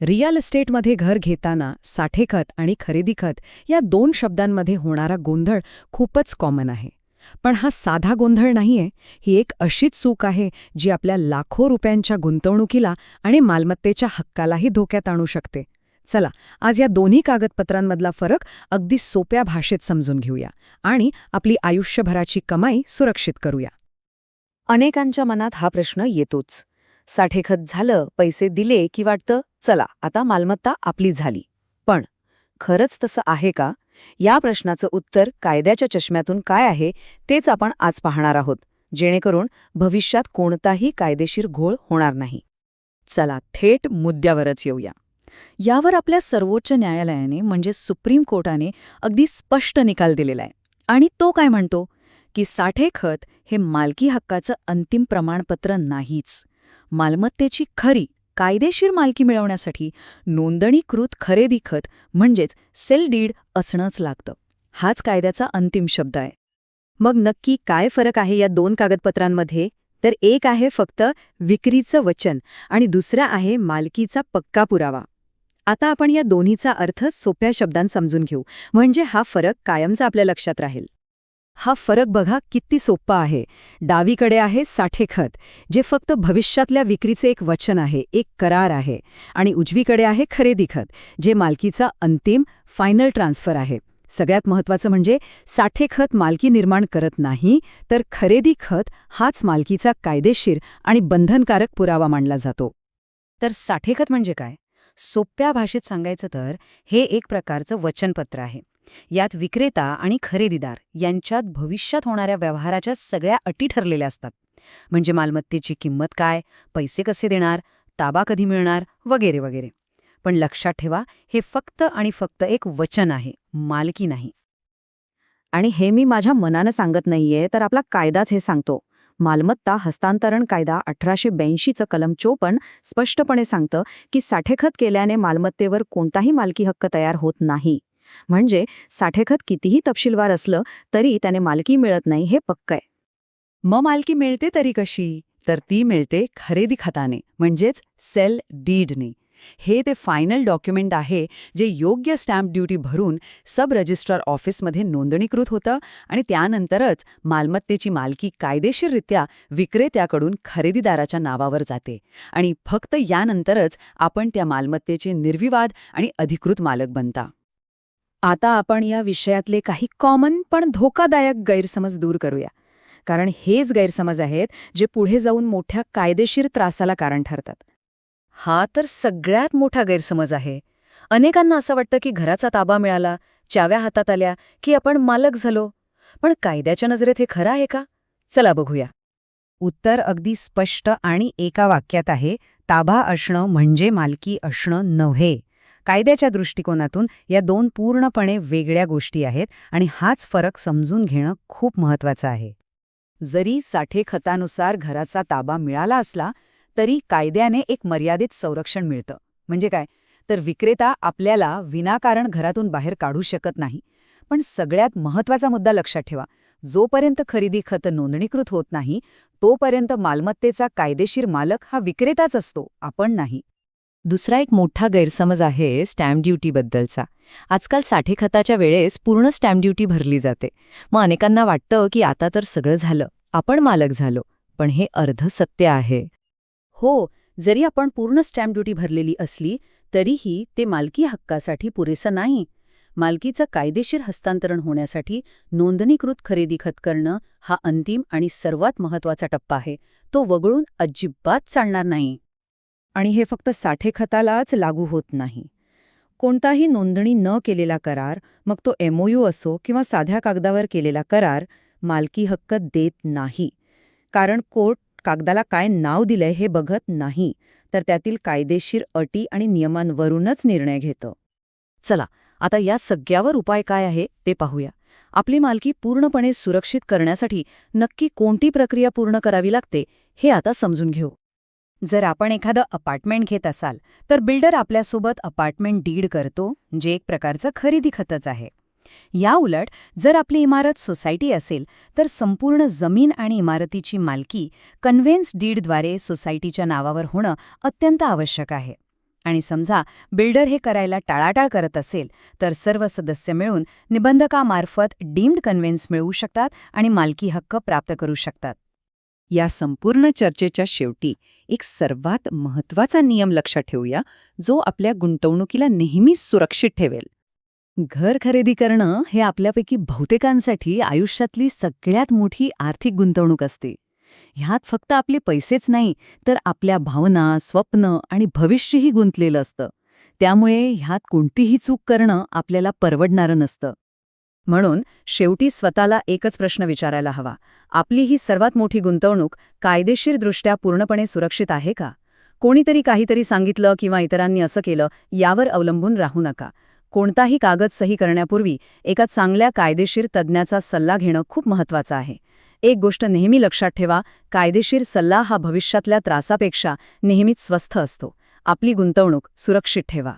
Real इस्टेटमध्ये घर घेताना साठेखत आणि खरेदी खत या दोन शब्दांमध्ये होणारा गोंधळ खूपच कॉमन आहे. पण हा साधा गोंधळ नाहीये ही एक अशीच चूक आहे जी आपल्या लाखो रुपयांच्या गुंतवणुकीला आणि मालमत्तेच्या हक्कालाही धोक्यात आणू शकते. चला आज या दोन्ही कागदपत्रांमधला फरक अगदी सोप्या भाषेत समजून घेऊया आणि आपली आयुष्यभराची कमाई सुरक्षित करूया. अनेकांच्या मनात हा प्रश्न येतोच. साठेखत झालं पैसे दिले की वाटतं चला आता मालमत्ता आपली झाली. पण खरंच तसं आहे का? या प्रश्नाचं उत्तर कायद्याच्या चष्म्यातून काय आहे तेच आपण आज पाहणार आहोत जेणेकरून भविष्यात कोणताही कायदेशीर घोळ होणार नाही. चला थेट मुद्द्यावरच येऊया. यावर आपल्या सर्वोच्च न्यायालयाने म्हणजे सुप्रीम कोर्टाने अगदी स्पष्ट निकाल दिलेला आहे. आणि तो काय म्हणतो? की साठेखत हे मालकी हक्काचं अंतिम प्रमाणपत्र नाहीच. मालमत्तेची खरी कायदेशीर मालकी मिळवण्यासाठी नोंदणीकृत खरेदी खत म्हणजेच सेल डीड असणंच लागतं. हाच कायद्याचा अंतिम शब्द आहे. मग नक्की काय फरक आहे या दोन कागदपत्रांमध्ये? तर एक आहे फक्त विक्रीचं वचन आणि दुसरा आहे मालकीचा पक्का पुरावा. आता आपण या दोन्हीचा अर्थ सोप्या शब्दांत समजून घेऊ. म्हणजे हा फरक कायमचा आपल्या लक्षात राहील. हा फरक बघा किती सोप्पा आहे. डावीकडे आहे साठे खत जे फक्त भविष्यातल्या विक्रीचे एक वचन आहे एक करार आहे. आणि उजवीकडे आहे खरेदी खत जे मालकीचा अंतिम फायनल ट्रान्सफर आहे. सगळ्यात महत्त्वाचं म्हणजे साठे खत मालकी निर्माण करत नाही तर खरेदी खत हाच मालकीचा कायदेशीर आणि बंधनकारक पुरावा मानला जातो. तर साठेखत म्हणजे काय? सोप्या भाषेत सांगायचं तर हे एक प्रकारचं वचनपत्र आहे. यात विक्रेता आणि खरेदीदार यांच्यात भविष्यात होणाऱ्या व्यवहाराच्या सगळ्या अटी ठरलेल्या असतात. म्हणजे मालमत्तेची किंमत काय पैसे कसे देणार ताबा कधी मिळणार वगैरे वगैरे. पण लक्षात ठेवा हे फक्त आणि फक्त एक वचन आहे मालकी नाही. आणि हे मी माझ्या मनानं सांगत नाहीये तर आपला कायदाच हे सांगतो. मालमत्ता हस्तांतरण कायदा अठराशे ब्याऐंशीचं कलम चोपण स्पष्टपणे सांगतं की साठेखत केल्याने मालमत्तेवर कोणताही मालकी हक्क तयार होत नाही. म्हणजे साठेखत कितीही तपशीलवार असलं तरी त्याने मालकी मिळत नाही हे पक्क आहे. मग मालकी मिळते तरी कशी? तर ती मिळते खरेदी खताने म्हणजेच सेल डीडने. हे ते फायनल डॉक्युमेंट आहे जे योग्य स्टॅम्प ड्युटी भरून सब रजिस्ट्रार ऑफिसमध्ये नोंदणीकृत होतं आणि त्यानंतरच मालमत्तेची मालकी कायदेशीररित्या विक्रेत्याकडून खरेदीदाराच्या नावावर जाते आणि फक्त यानंतरच आपण त्या मालमत्तेचे निर्विवाद आणि अधिकृत मालक बनता. आता आपण या विषयातले काही कॉमन पण धोकादायक गैरसमज दूर करूया. कारण हेच गैरसमज आहेत जे पुढे जाऊन मोठ्या कायदेशीर त्रासाला कारण ठरतात. हा तर सगळ्यात मोठा गैरसमज आहे. अनेकांना असं वाटतं की घराचा ताबा मिळाला चाव्या हातात आल्या की आपण मालक झालो. पण कायद्याच्या नजरेत हे खरं आहे का? चला बघूया. उत्तर अगदी स्पष्ट आणि एका वाक्यात आहे ताबा असणं म्हणजे मालकी असणं नव्हे. कायद्याच्या दृष्टिकोनातून या दोन पूर्णपणे वेगळ्या गोष्टी आहेत आणि हाच फरक समजून घेणं खूप महत्वाचं आहे. जरी साठे खतानुसार घराचा ताबा मिळाला असला तरी कायद्याने एक मर्यादित संरक्षण मिळतं. म्हणजे काय? तर विक्रेता आपल्याला विनाकारण घरातून बाहेर काढू शकत नाही. पण सगळ्यात महत्त्वाचा मुद्दा लक्षात ठेवा. जोपर्यंत खरेदी खत नोंदणीकृत होत नाही तोपर्यंत मालमत्तेचा कायदेशीर मालक हा विक्रेताच असतो आपण नाही. दुसरा एक मोठा गैरसमज आहे स्टॅम्प ड्युटीबद्दलचा आजकाल साठे खताच्या वेळेस पूर्ण स्टॅम्प ड्युटी भरली जाते. मग अनेकांना वाटतं की आता तर सगळं झालं. आपण मालक झालो. पण हे अर्ध सत्य आहे. हो जरी आपण पूर्ण स्टॅम्प ड्युटी भरलेली असली तरीही ते मालकी हक्कासाठी पुरेसं नाही. मालकीचं कायदेशीर हस्तांतरण होण्यासाठी नोंदणीकृत खरेदी खत करणं हा अंतिम आणि सर्वात महत्त्वाचा टप्पा आहे. तो वगळून अजिबात चालणार नाही. आणि हे फक्त साठे खतालाच लागू होत नाही. कोणताही नोंदणी न केलेला करार मग तो एमओयू असो किंवा साध्या कागदावर केलेला करार मालकी हक्क देत नाही. कारण कोर्ट कागदाला काय नाव दिलंय हे बघत नाही तर त्यातील कायदेशीर अटी आणि नियमांवरूनच निर्णय घेतं. चला आता या सगळ्यावर उपाय काय आहे ते पाहूया. आपली मालकी पूर्णपणे सुरक्षित करण्यासाठी नक्की कोणती प्रक्रिया पूर्ण करावी लागते हे आता समजून घेऊ. जर आपण एखादं अपार्टमेंट घेत असाल तर बिल्डर आपल्यासोबत अपार्टमेंट डीड करतो जे एक प्रकारचं खरेदी खतच आहे. या उलट जर आपली इमारत सोसायटी असेल तर संपूर्ण जमीन आणि इमारतीची मालकी कन्व्हेन्स डीडद्वारे सोसायटीच्या नावावर होणं अत्यंत आवश्यक आहे. आणि समजा बिल्डर हे करायला टाळाटाळ करत असेल तर सर्व सदस्य मिळून निबंधकामार्फत डीम्ड कन्व्हेन्स मिळवू शकतात आणि मालकी हक्क प्राप्त करू शकतात. या संपूर्ण चर्चेच्या शेवटी एक सर्वात महत्त्वाचा नियम लक्षात ठेवूया जो आपल्या गुंतवणुकीला नेहमीच सुरक्षित ठेवेल. घर खरेदी करणं हे आपल्यापैकी बहुतेकांसाठी आयुष्यातली सगळ्यात मोठी आर्थिक गुंतवणूक असते. ह्यात फक्त आपले पैसेच नाही तर आपल्या भावना स्वप्न आणि भविष्यही गुंतलेलं असतं. त्यामुळे ह्यात कोणतीही चूक करणं आपल्याला परवडणारं नसतं. म्हणून शेवटी स्वतःला एकच प्रश्न विचारायला हवा. आपली ही सर्वात मोठी गुंतवणूक कायदेशीरदृष्ट्या पूर्णपणे सुरक्षित आहे का? कोणीतरी काहीतरी सांगितलं किंवा इतरांनी असं केलं यावर अवलंबून राहू नका. कोणताही कागद सही करण्यापूर्वी एका चांगल्या कायदेशीर तज्ज्ञाचा सल्ला घेणं खूप महत्वाचं आहे. एक गोष्ट नेहमी लक्षात ठेवा कायदेशीर सल्ला हा भविष्यातल्या त्रासापेक्षा नेहमीच स्वस्थ असतो. आपली गुंतवणूक सुरक्षित ठेवा.